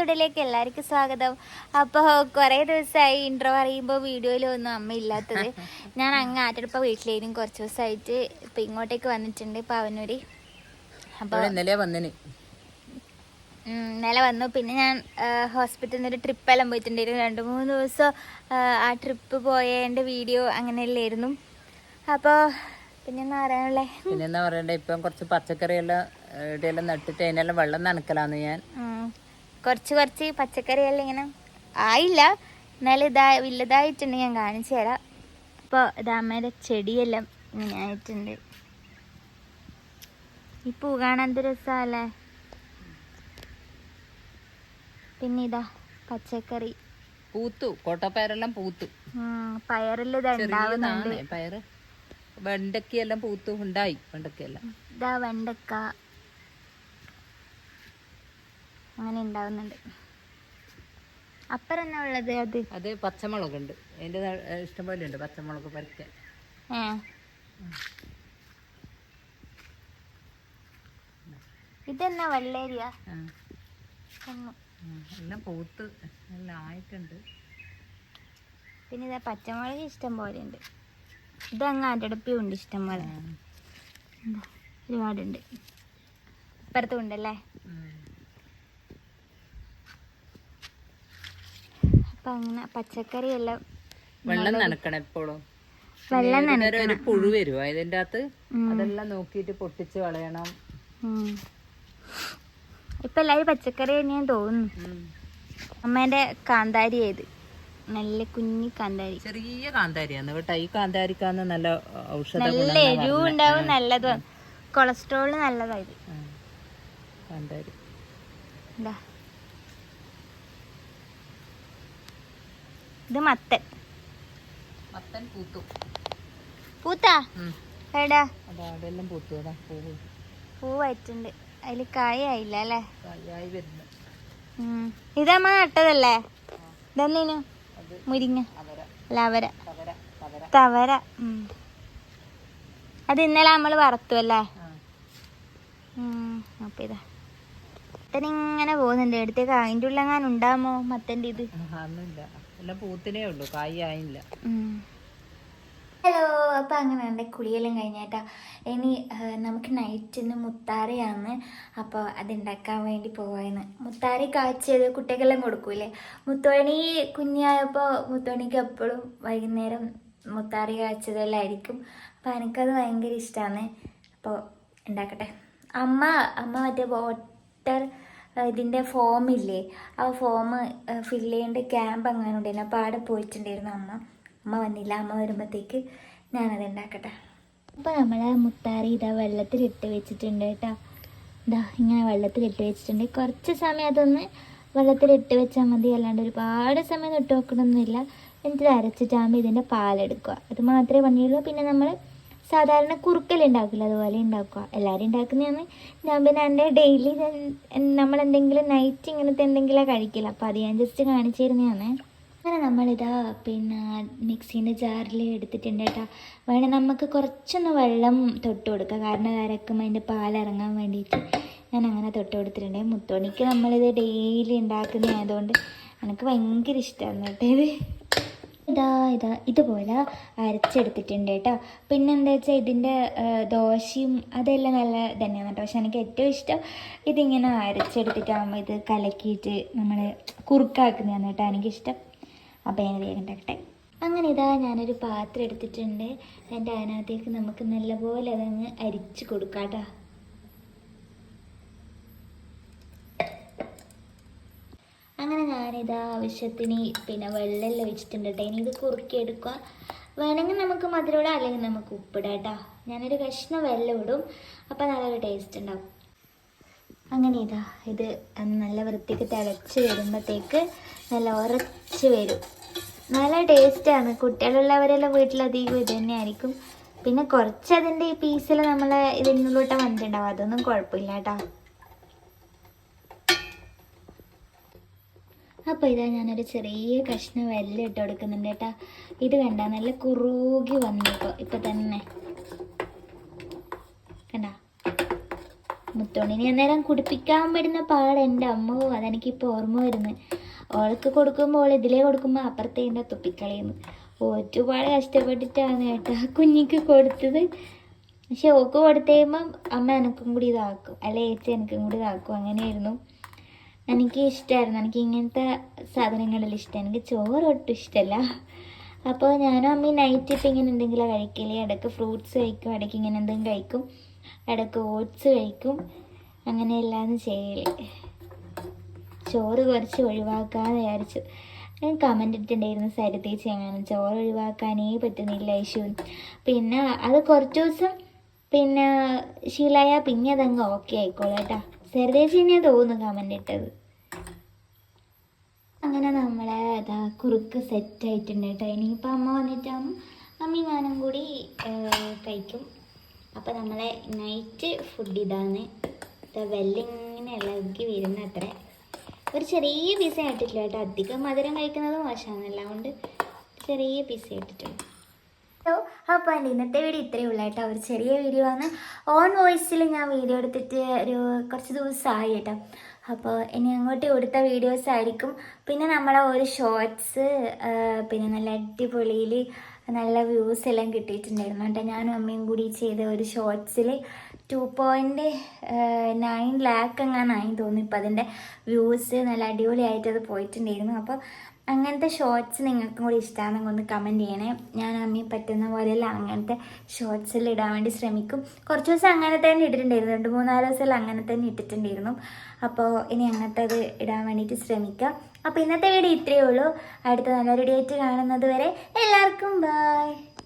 തുടലേക്ക് എല്ലാവർക്കും സ്വാഗതം. അപ്പോൾ കുറേ ദിവസമായി ഇൻട്രോ പറയുമ്പോൾ വീഡിയോയിലൊന്നും അമ്മ ഇല്ലാത്തത്. ഞാൻ അങ്ങ് ആറ്റടുപ്പ വീട്ടിലേക്കും കുറച്ച് ദിവസമായിട്ട് ഇപ്പം ഇങ്ങോട്ടേക്ക് വന്നിട്ടുണ്ട് പവനൂര് അപ്പോൾ ഇന്നലെ വന്നിന്. ഇന്നലെ വന്നു. പിന്നെ ഞാൻ ഹോസ്പിറ്റലിൽ നിന്ന് ഒരു ട്രിപ്പെല്ലാം പോയിട്ടുണ്ടായിരുന്നു. രണ്ട് മൂന്ന് ദിവസം ആ, ട്രിപ്പ് പോയതിന്റെ വീഡിയോ അങ്ങനെയല്ലായിരുന്നു. അപ്പോൾ പിന്നെ എന്നാ പറയാനുള്ളത് പിന്നെ പറയണ്ടേ? ഇപ്പം കുറച്ച് പച്ചക്കറിയെല്ലാം ഇവിടെയെല്ലാം നട്ടിട്ട് അതിനെല്ലാം വെള്ളം നനക്കലാന്ന് ഞാൻ. കുറച്ച് കുറച്ച് പച്ചക്കറിയെല്ലാം ഇങ്ങനെ ആയില്ല. എന്നാലും ഇതാ വലുതായിട്ടുണ്ട്. ഞാൻ കാണിച്ചു തരാം. അപ്പോൾ ഇത് അമ്മയുടെ ചെടിയെല്ലാം ഇങ്ങനെ ആയിട്ടുണ്ട്. ഈ പൂ കാണാൻ എന്ത് രസമല്ലേ പിന്നെ ഇതാ പച്ചക്കറി. പൂത്തു. കോട്ടപ്പയറെല്ലാം പൂത്തു. പയറിൽ പയറ്. വെണ്ടയ്ക്കെല്ലാം പൂത്തു. ഉണ്ടായി വെണ്ടയ്ക്കെല്ലാം. ഇതാ വെണ്ടക്ക. അങ്ങനെ ഉണ്ടാവുന്നുണ്ട്. അപ്പുറം എന്നാ ഉള്ളത് അത്? അത് പച്ചമുളകുണ്ട്. അതിന്റെ ഇഷ്ടം പോലെ ഉണ്ട് പച്ചമുളക് പറിക്കാൻ ഏ. ഇതെന്നാ വെള്ളേരിയ? എല്ലാം പൂത്ത് എല്ലാം ആയിട്ടുണ്ട്. പിന്നെ ഇതാ പച്ചമുളക് ഇഷ്ടം പോലെ ഉണ്ട്. ഇതങ്ങ് അരടപ്പിയും ഉണ്ട് ഇഷ്ടം പോലെ. ഒരുപാടുണ്ട്. ഇപ്പുറത്തും ഉണ്ടല്ലേ? അപ്പം അങ്ങനെ പച്ചക്കറിയെല്ലാം വെള്ളം നനക്കണം എപ്പോഴും. വെള്ളം നനക്കണം ഒരു- പുഴു വരും. അതിന്റെ അകത്ത് അതെല്ലാം നോക്കിയിട്ട് പൊട്ടിച്ച് കളയണം. ഉം. ഇപ്പൊ എല്ലാരും പച്ചക്കറി തന്നെയാന്ന് തോന്നുന്നു. അമ്മേന്റെ കാന്താരി ഏത്? നല്ല കുഞ്ഞി കാന്താരി. ചെറിയ കാന്താരിയാണ് കേട്ടോ ഈ കാന്താരിക്കാന്ന് നല്ല ഔഷധ നല്ല എരിവും ഉണ്ടാവും നല്ലത് കൊളസ്ട്രോൾ നല്ലതായത് കാന്താരി. എന്താ ഇത് മത്തൻ. മത്തൻ പൂത്തു? പൂത്താ. എടാ അതാ അവിടെയെല്ലാം പൂത്തു. അതാ പൂവ്. പൂവായിട്ടുണ്ട്. അതിൽ കായായില്ല അല്ലേ? കായായി വരുന്നു. ഇതമ്മ നട്ടതല്ലേ? ഇതെന്നു മുരിങ്ങ. ലവര തവര അത് ഇന്നലെ നമ്മൾ വറുത്തു അല്ലേ. അപ്പൊ ഇതാ. മത്തൻ ഇങ്ങനെ പോകുന്നുണ്ട്. എടുത്തേക്ക് അതിന്റെ ഉള്ളെങ്ങാൻ ഉണ്ടാമോ മത്തന്റെ ഇത്? എല്ലാം പൂത്തിനേ ഉള്ളൂ കായ് ആയില്ല ഹലോ അപ്പം അങ്ങനെ എന്റെ കുളിയെല്ലാം കഴിഞ്ഞാട്ടാ. ഇനി നമുക്ക് നൈറ്റിന് മുത്താറിയാണ്. അപ്പോൾ അതുണ്ടാക്കാൻ വേണ്ടി പോവായിരുന്നു മുത്താറി കാച്ചത് കുട്ടികളെല്ലാം കൊടുക്കൂലേ? മുത്തോണി കുഞ്ഞായപ്പോൾ മുത്തോണിക്ക് എപ്പോഴും വൈകുന്നേരം മുത്താറി കാച്ചതെല്ലാം ആയിരിക്കും. അപ്പോൾ എനിക്കത് ഭയങ്കര ഇഷ്ടമാണ് അപ്പോൾ ഉണ്ടാക്കട്ടെ. അമ്മ അമ്മ മറ്റേ വാട്ടർ ഇതിന്റെ ഫോമില്ലേ ആ ഫോം ഫില്ല് ചെയ്യേണ്ട ക്യാമ്പ് അങ്ങനെ ഉണ്ടായിരുന്നു. അപ്പോൾ അവിടെ പോയിട്ടുണ്ടായിരുന്നു അമ്മ. അമ്മ വന്നില്ല. അമ്മ വരുമ്പോഴത്തേക്ക് ഞാനത് ഉണ്ടാക്കട്ടെ അപ്പോൾ നമ്മൾ മുത്താറി ഇതാ വെള്ളത്തിലിട്ട് വെച്ചിട്ടുണ്ട് കേട്ടോ. ഇതാ ഇങ്ങനെ വെള്ളത്തിലിട്ട് വെച്ചിട്ടുണ്ട്. കുറച്ച് സമയം അതൊന്ന് വെള്ളത്തിലിട്ട് വെച്ചാൽ മതി. അല്ലാണ്ട് ഒരുപാട് സമയം ഇട്ട് നോക്കണമൊന്നുമില്ല എന്നിട്ട് അരച്ചിട്ടാകുമ്പോൾ ഇതിന്റെ പാലെടുക്കുക. അത് മാത്രമേ പണിയുള്ളൂ. പിന്നെ നമ്മൾ സാധാരണ കുറുക്കൽ ഉണ്ടാക്കില്ല അതുപോലെ ഉണ്ടാക്കുക. എല്ലാവരും ഉണ്ടാക്കുന്നതാണ്. ഞാൻ പിന്നെ എന്റെ ഡെയിലി നമ്മൾ എന്തെങ്കിലും നൈറ്റ് ഇങ്ങനത്തെ എന്തെങ്കിലും കഴിക്കില്ല അപ്പോൾ അത് ഞാൻ ജസ്റ്റ് കാണിച്ചു തരുന്നതാണ്. അങ്ങനെ നമ്മളിതാ പിന്നെ മിക്സീന്റെ ജാറിൽ എടുത്തിട്ടുണ്ട് കേട്ടോ. വേണേൽ നമുക്ക് കുറച്ചൊന്ന് വെള്ളം തൊട്ട് കൊടുക്കുക കാരണം അരക്കുമ്പോൾ അതിന്റെ പാലിറങ്ങാൻ വേണ്ടിയിട്ട് ഞാൻ അങ്ങനെ തൊട്ട് കൊടുത്തിട്ടുണ്ട്. മുത്തോണിക്ക് നമ്മളിത് ഡെയിലി ഉണ്ടാക്കുന്നതായതുകൊണ്ട് എനിക്ക് ഭയങ്കര ഇഷ്ടമാണ് കേട്ടോ ഇത്. ഇതാ ഇതാ ഇതുപോലെ അരച്ചെടുത്തിട്ടുണ്ട് കേട്ടോ. പിന്നെ എന്താ വെച്ചാൽ ഇതിന്റെ ദോശയും അതെല്ലാം നല്ല തന്നെയാണ് കേട്ടോ. പക്ഷെ എനിക്ക് ഏറ്റവും ഇഷ്ടം ഇതിങ്ങനെ അരച്ചെടുത്തിട്ടാകുമ്പോൾ ഇത് കലക്കിയിട്ട് നമ്മൾ കുറുക്കാക്കുന്നതാണ് കേട്ടോ എനിക്കിഷ്ടം. അപ്പോൾ ഞാൻ വേഗം ഉണ്ടാക്കട്ടെ അങ്ങനെ ഇതാ ഞാനൊരു പാത്രം എടുത്തിട്ടുണ്ട്. എന്റെ അതിനകത്തേക്ക് നമുക്ക് നല്ലപോലെ അതങ്ങ് അരിച്ച് കൊടുക്കാം കേട്ടോ. ഞാനിത് ആവശ്യത്തിന്? പിന്നെ വെള്ളമെല്ലാം വെച്ചിട്ടുണ്ട് കേട്ടോ ഇനി ഇത് കുറുക്കി എടുക്കുക വേണമെങ്കിൽ നമുക്ക് മധുരം ഇടാം അല്ലെങ്കിൽ നമുക്ക് ഉപ്പിടാം കേട്ടോ ഞാനൊരു കഷ്ണം വെള്ളം ഇടും. അപ്പോൾ നല്ലൊരു ടേസ്റ്റ് ഉണ്ടാവും. അങ്ങനെ ഇതാ. ഇത് നല്ല വൃത്തിക്ക് തിളച്ച് വരുമ്പോഴത്തേക്ക് നല്ല ഉറച്ച് വരും. നല്ല ടേസ്റ്റാണ് കുട്ടികളുള്ളവരെല്ലാം വീട്ടിലധികം ഇത് തന്നെയായിരിക്കും. പിന്നെ കുറച്ച് അതിന്റെ ഈ പീസിൽ നമ്മൾ ഇതിനുള്ളിലോട്ട് വന്നിട്ടുണ്ടാവും. അതൊന്നും കുഴപ്പമില്ല കേട്ടോ അപ്പോൾ ഇതാ ഞാനൊരു ചെറിയ കഷ്ണം വെല്ലം ഇട്ട് കൊടുക്കുന്നുണ്ട് കേട്ടോ. ഇത് കണ്ട നല്ല കുറുകി വന്നു ഇപ്പോൾ ഇപ്പം തന്നെ. കണ്ട? മുത്തോണിനെ അന്നേരം കുടിപ്പിക്കാൻ പറ്റുന്ന പാട് എന്റെ അമ്മോ അതെനിക്കിപ്പോൾ ഓർമ്മ വരുന്നത് ഓൾക്ക് കൊടുക്കുമ്പോൾ ഓൾ ഇതിലേ കൊടുക്കുമ്പോൾ അപ്പുറത്തേന്റെ തുപ്പിക്കളയുന്നു ഒരുപാട് കഷ്ടപ്പെട്ടിട്ടാണ് കേട്ടോ കുഞ്ഞിക്ക് കൊടുത്തത്. പക്ഷെ ഓക്ക് കൊടുത്തു അമ്മ എനക്കും കൂടി ഇതാക്കും അല്ലെ ഏച്ചി എനിക്കും കൂടി ഇതാക്കും അങ്ങനെയായിരുന്നു. എനിക്ക് ഇഷ്ടമായിരുന്നു എനിക്ക് ഇങ്ങനത്തെ സാധനങ്ങളെല്ലാം ഇഷ്ടം. എനിക്ക് ചോറ് ഒട്ടും ഇഷ്ടമല്ല അപ്പോൾ ഞാനും അമ്മ നൈറ്റ് ഇപ്പം ഇങ്ങനെ എന്തെങ്കിലും കഴിക്കില്ലേ ഇടയ്ക്ക് ഫ്രൂട്ട്സ് കഴിക്കും ഇടയ്ക്ക് ഇങ്ങനെ എന്തെങ്കിലും കഴിക്കും. ഇടയ്ക്ക് ഓട്സ് കഴിക്കും. അങ്ങനെയെല്ലാം ചെയ്യൽ. ചോറ് കുറച്ച് ഒഴിവാക്കാന്ന് വിചാരിച്ചു. ഞാൻ കമന്റ് ഇട്ടിട്ടുണ്ടായിരുന്നു സരിതേച്ചി അങ്ങനെ ചോറ് ഒഴിവാക്കാനേ പറ്റുന്നില്ല ഇഷ്യൂ പിന്നെ അത് കുറച്ച് ദിവസം പിന്നെ ശീലായ പിന്നെ അതങ്ങ് ഓക്കെ ആയിക്കോളൂ കേട്ടോ. സരിതേച്ചിനെ തോന്നുന്നു കമന്റ് ഇട്ടത്. അങ്ങനെ നമ്മളെ അതാ കുറുക്ക് സെറ്റ് ആയിട്ടുണ്ട് കേട്ടോ. ഇനിയിപ്പോൾ അമ്മ വന്നിട്ടാകും അമ്മയും ഞാനും കൂടി കഴിക്കും. അപ്പോൾ നമ്മളെ നൈറ്റ് ഫുഡ് ഇതാണ്. ഇതാ വെല്ലിങ്ങനെ ഇളകി വരുന്ന അത്ര. ഒരു ചെറിയ പീസ ആയിട്ടില്ല കേട്ടോ. അധികം മധുരം കഴിക്കുന്നത് മോശമാണ് അതുകൊണ്ട് ചെറിയ പീസ ഇട്ടിട്ടുണ്ട്. ഹലോ അപ്പോൾ എന്റെ ഇന്നത്തെ വീഡിയോ ഇത്രയേ ഉള്ളൂ കേട്ടോ. ഒരു ചെറിയ വീഡിയോ ആണ്. ഓൺ വോയിസിൽ ഞാൻ വീഡിയോ എടുത്തിട്ട് ഒരു കുറച്ച് ദിവസമായി കേട്ടോ. അപ്പോൾ ഇനി അങ്ങോട്ട് കൊടുത്ത വീഡിയോസ് ആയിരിക്കും. പിന്നെ നമ്മളെ ഒരു ഷോർട്സ് പിന്നെ നല്ല അടിപൊളിയിൽ നല്ല വ്യൂസ് എല്ലാം കിട്ടിയിട്ടുണ്ടായിരുന്നു കേട്ടോ. ഞാനും അമ്മയും കൂടി ചെയ്ത ഒരു ഷോർട്സിൽ ടു പോയിന്റ് നയൻ ലാക്ക് എങ്ങാനായി തോന്നുന്നു. ഇപ്പം അതിന്റെ വ്യൂസ് നല്ല അടിപൊളിയായിട്ട് അത് പോയിട്ടുണ്ടായിരുന്നു. അപ്പോൾ അങ്ങനത്തെ ഷോർട്സ് നിങ്ങൾക്കും കൂടി ഇഷ്ടമാണെങ്കിൽ ഒന്ന് കമന്റ് ചെയ്യണേ. ഞാൻ അമ്മി പറ്റുന്ന പോലെയെല്ലാം അങ്ങനത്തെ ഷോർട്സിൽ ഇടാൻ വേണ്ടി ശ്രമിക്കും. കുറച്ച് ദിവസം അങ്ങനെ തന്നെ ഇട്ടിട്ടുണ്ടായിരുന്നു. രണ്ട് മൂന്നാൽ ദിവസം അങ്ങനെ തന്നെ ഇട്ടിട്ടുണ്ടായിരുന്നു. അപ്പോൾ ഇനി അങ്ങനത്തെ അത് ഇടാൻ വേണ്ടിയിട്ട് ശ്രമിക്കാം. അപ്പോൾ ഇന്നത്തെ വീഡിയോ ഇത്രയേ ഉള്ളൂ. അടുത്ത നല്ലൊരു ഡേറ്റ് കാണുന്നത് വരെ എല്ലാവർക്കും ബൈ